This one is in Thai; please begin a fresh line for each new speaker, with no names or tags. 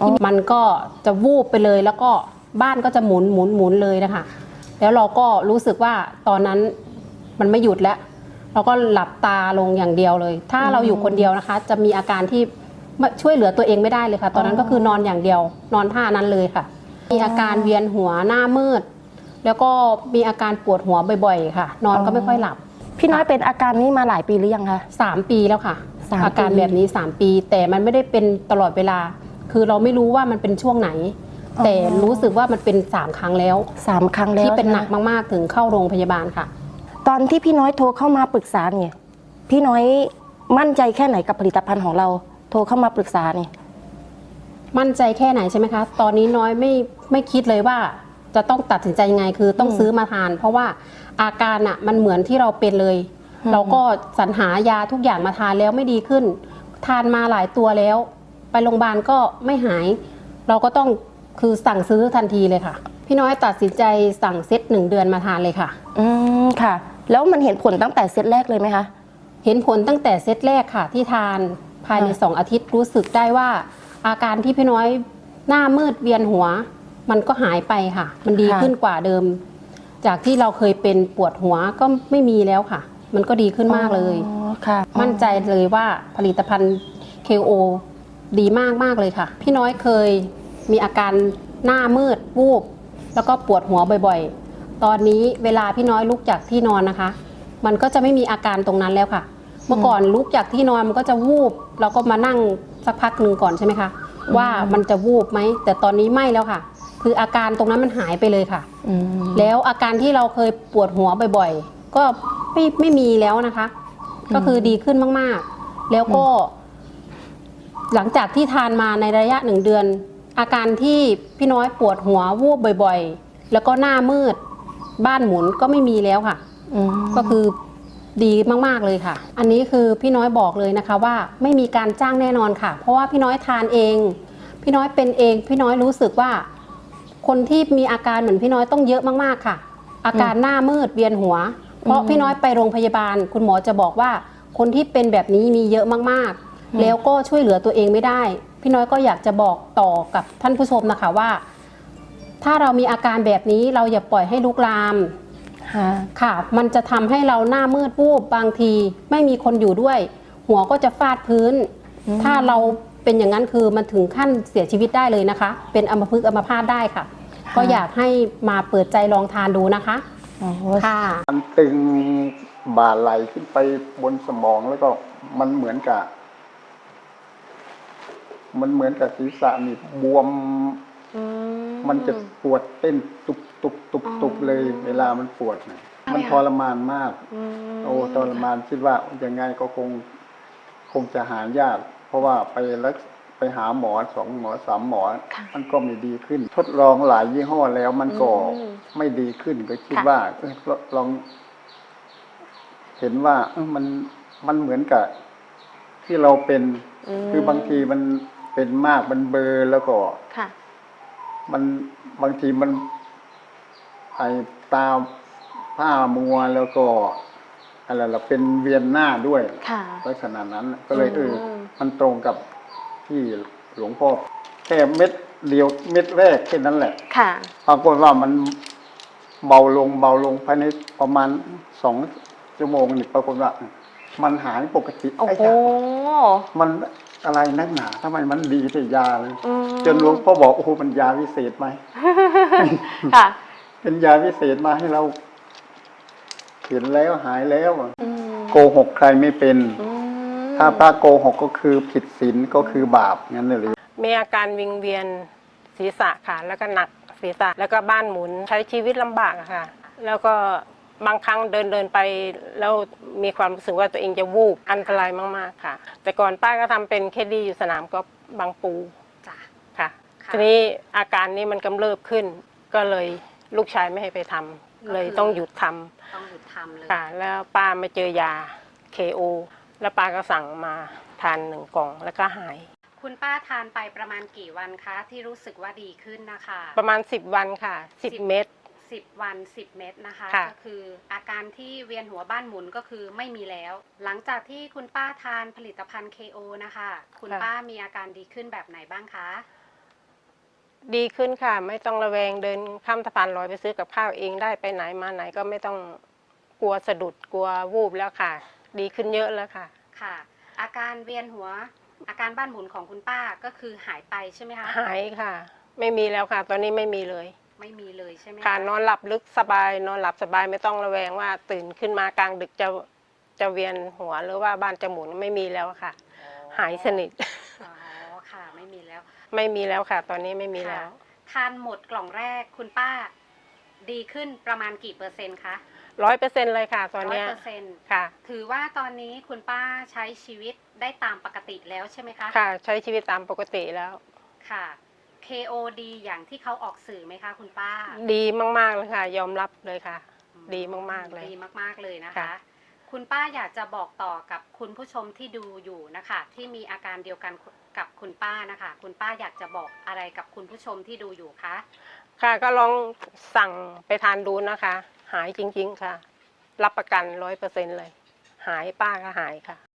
ที่มันก็จะวูบไปเลย แล้วก็บ้านก็จะหมุนหมุนหมุนเลยนะคะ แล้วเราก็รู้สึกว่าตอนนั้นมันไม่หยุดแล้วเราก็หลับตาลงอย่างเดียวเลย ถ้าเราอยู่คนเดียวนะคะ จะมีอาการที่ไม่ช่วยเหลือตัวเองไม่ได้เลยค่ะ ตอนนั้นก็คือนอนอย่างเดียว นอนท่านั้นเลยค่ะ มีอาการเวียนหัวหน้ามืด แล้วก็มีอาการปวดหัวบ่อยๆ ค่ะ นอนก็ไม่ค่อยหลับ
พี่น้อยเป็นอาการนี้มาหลายปีหรือยังคะ
สามปีแล้วค่ะ
สามปี
อาการแบบนี้ 3 ปี แต่มันไม่ได้เป็นตลอดเวลา คือเราไม่รู้ว่ามันเป็นช่วงไหน แต่รู้สึกว่ามันเป็น3ครั้งแล้ว
สามครั้งแล้ว
ที่เป็นหนัก
ใช่ไม
มากๆถึงเข้าโรงพยาบาลค่ะ
ตอนที่พี่น้อยโทรเข้ามาปรึกษาเนี่ย พี่น้อยมั่นใจแค่ไหนกับผลิตภัณฑ์ของเรา โทรเข้ามาปรึกษาเนี่ย
มั่นใจแค่ไหนใช่ไหมคะ ตอนนี้น้อยไม่ไม่คิดเลยว่าจะต้องตัดสินใจยังไงคือต้อง
อืม
ซื้อมาทาน เพราะว่าอาการอะมันเหมือนที่เราเป็นเลย
อืม
เราก็สรรหายาทุกอย่างมาทานแล้วไม่ดีขึ้น ทานมาหลายตัวแล้ว ไปโรงพยาบาลก็ไม่หาย เราก็ต้องคือสั่งซื้อทันทีเลยค่ะ พี่น้อยตัดสินใจสั่งเซตหนึ่งเดือนมาทานเลยค่ะ
อืมค่ะ แล้วมันเห็นผลตั้งแต่เซตแรกเลยไหมคะ
เห็นผลตั้งแต่เซตแรกค่ะ ที่ทานภายใน
ค่ะ
สองอาทิตย์รู้สึกได้ว่า อาการที่พี่น้อยหน้ามืดเวียนหัว มันก็หายไปค่ะ มันดีขึ้นกว่าเดิม จากที่เราเคยเป็นปวดหัวก็ไม่มีแล้วค่ะ มันก็ดีขึ้นมากเลย
อ๋อค่ะ
มั่นใจเลยว่าผลิตภัณฑ์ KO ดีมากมากๆเลยค่ะ พี่น้อยเคยมีอาการหน้ามืดวูบ แล้วก็ปวดหัวบ่อยๆ ตอนนี้เวลาพี่น้อยลุกจากที่นอนนะคะ มันก็จะไม่มีอาการตรงนั้นแล้วค่ะ เมื่อก่อนลุกจากที่นอนมันก็จะวูบเราก็มานั่งสักพักหนึ่งก่อนใช่ไหมคะ ว่ามันจะวูบไหม แต่ตอนนี้ไม่แล้วค่ะ คืออาการตรงนั้นมันหายไปเลยค่ะ
อืม
แล้วอาการที่เราเคยปวดหัวบ่อยๆ ก็ไม่ไม่มีแล้วนะคะ ก็คือดีขึ้นมากๆ แล้วก็ หลังจากที่ทานมาในระยะหนึ่งเดือน อาการที่พี่น้อยปวดหัววูบบ่อยๆ แล้วก็หน้ามืด บ้านหมุนก็ไม่มีแล้วค่ะ
อืม
ก็คือดีมากๆเลยค่ะ อันนี้คือพี่น้อยบอกเลยนะคะว่าไม่มีการจ้างแน่นอนค่ะ เพราะว่าพี่น้อยทานเอง พี่น้อยเป็นเอง พี่น้อยรู้สึกว่า คนที่มีอาการเหมือนพี่น้อยต้องเยอะมากๆค่ะ อาการหน้ามืดเวียนหัว เพราะพี่น้อยไปโรงพยาบาล คุณหมอจะบอกว่า คนที่เป็นแบบนี้มีเยอะมากๆ แล้วก็ช่วยเหลือตัวเองไม่ได้ พี่น้อยก็อยากจะบอกต่อกับท่านผู้ชมนะคะว่า ถ้าเรามีอาการแบบนี้เราอย่าปล่อยให้ลุกลาม
ค่ะ
ค่ะมันจะทำให้เราหน้ามืดวูบบางที ไม่มีคนอยู่ด้วย หัวก็จะฟาดพื้น
อืม
ถ้าเราเป็นอย่างนั้นคือมันถึงขั้นเสียชีวิตได้เลยนะคะ เป็นอัมพฤกษ์อัมพาตได้ค่ะ ก็อยากให้มาเปิดใจลองทานดูนะคะ
อ๋อ
ค่ะ
มันตึงบ่าไหลขึ้นไปบนสมองแล้วก็มันเหมือนกับ มันเหมือนกับศีรษะนี่บวม มันจะปวดเต้นตุบตุบตุบตุบเลย เวลามันปวดนะมันทรมานมาก โอ้ทรมานคิดว่ายังไงก็คงคงจะหายาก เพราะว่าไปรักไปหาหมอสองหมอสามหมอ
ค่ะ
มันก็ไม่ดีขึ้น ทดลองหลายยี่ห้อแล้วมันก็
อืม
ไม่ดีขึ้นก็คิด
ค่ะ
ว่าเอ้ยลลองเห็นว่าเอ้ยมันมันเหมือนกับที่เราเป็น คือบางทีมัน เป็นมากมันเบลอแล้วก็
ค่ะ
มันบางทีมัน ไอตาผ้ามัวแล้วก็อะไรล่ะเป็นเวียนหน้าด้วย
ค่ะ
ลักษณะนั้นก็เลยเอออ
ม
มันตรงกับที่หลวงพ่อแค่เม็ดเดียวเม็ดแรกแค่นั้นแหละ
ค่ะ
ปรากฏว่ามันเบาลงเบาลงภายในประมาณสองชั่วโมงนี่ปรากฏว่า มันหายปกติ
โอ้
ไอ้
โห
ยามัน อะไรนักหนาทำไมมันดีแต่ยาเลย
อืม
จนหลวงพ่อบอกโอ้โหมันยาวิเศษไหม
ค่ะ
เป็นยาวิเศษมาให้เราเห็นแล้วหายแล้วอะ
อืม
โกหกใครไม่เป็น
อืม
ถ้าพระโกหกก็คือผิดศีลก็คือบาปงั้นเลย
มีอาการวิงเวียนศีรษะค่ะ แล้วก็หนักศีรษะแล้วก็บ้านหมุนใช้ชีวิตลำบากอะค่ะ แล้วก็ บางครั้งเดินเดินไปแล้วมีความรู้สึกว่าตัวเองจะวูบอันตรายมากๆค่ะ แต่ก่อนป้าก็ทำเป็นเคดีอยู่สนามก็บางปู
จ้ะ
ค่ะ
ค่ะ
ทีนี้อาการนี้มันกำเริบขึ้น ก็เลยลูกชายไม่ให้ไปทำเลยต้องหยุดทำ
ต้องหยุดทำเลย
ค่ะ แล้วป้ามาเจอยา KO แล้วป้าก็สั่งมาทานหนึ่งกล่องแล้วก็หาย
คุณป้าทานไปประมาณกี่วันคะ ที่รู้สึกว่าดีขึ้นนะคะ
ประมาณ 10 วันค่ะ 10 เม็ด
สิบวันสิบเม็ดนะคะ
ค่ะ
ก็คืออาการที่เวียนหัวบ้านหมุนก็คือไม่มีแล้ว หลังจากที่คุณป้าทานผลิตภัณฑ์ KO นะคะ คุณป้ามีอาการดีขึ้นแบบไหนบ้างคะ
ดีขึ้นค่ะ ไม่ต้องระแวงเดินข้ามสะพานลอยไปซื้อกับข้าวเองได้ไปไหนมาไหนก็ไม่ต้องกลัวสะดุดกลัววูบแล้วค่ะ ดีขึ้นเยอะแล้วค่ะ
ค่ะ อาการเวียนหัว อาการบ้านหมุนของคุณป้าก็คือหายไปใช่ไหมคะ
หายค่ะ ไม่มีแล้วค่ะ ตอนนี้ไม่มีเลย
ไม่มีเลยใช่ไหม
ค่ะนอนหลับลึกสบาย นอนหลับสบายไม่ต้องระแวงว่า ตื่นขึ้นมากลางดึกจะจะเวียนหัวหรือว่าบ้านจะหมุนไม่มีแล้วค่ะ หายสนิท
อ๋อค่ะ ไม่มีแล้ว
ไม่มีแล้วค่ะ ตอนนี้ไม่มีแล้ว
ทานหมดกล่องแรกคุณป้า ดีขึ้นประมาณกี่เปอร์เซ็นต์คะ
ร้อยเปอร์เซ็นเลยค่ะ ตอน
ร้อย
เนี้ย
เปอร์เซ็นต์
ค่ะ
ถือว่าตอนนี้คุณป้าใช้ชีวิตได้ตามปกติแล้วใช่ไหมคะ
ค่ะ ใช้ชีวิตตามปกติแล้ว
ค่ะ KOD อย่างที่เขาออกสื่อไหมคะคุณป้า
ดีมากๆเลยค่ะ ยอมรับเลยค่ะ ดีมากๆเลย
ดีมากๆเลยนะคะ
ค่ะ
คุณป้าอยากจะบอกต่อกับคุณผู้ชมที่ดูอยู่นะคะ ที่มีอาการเดียวกันกับคุณป้านะคะ คุณป้าอยากจะบอกอะไรกับคุณผู้ชมที่ดูอยู่คะ
ค่ะก็ลองสั่งไปทานดูนะคะ หายจริง ๆ ค่ะ รับประกันร้อยเปอร์เซ็นเลย หายป้าก็หายค่ะ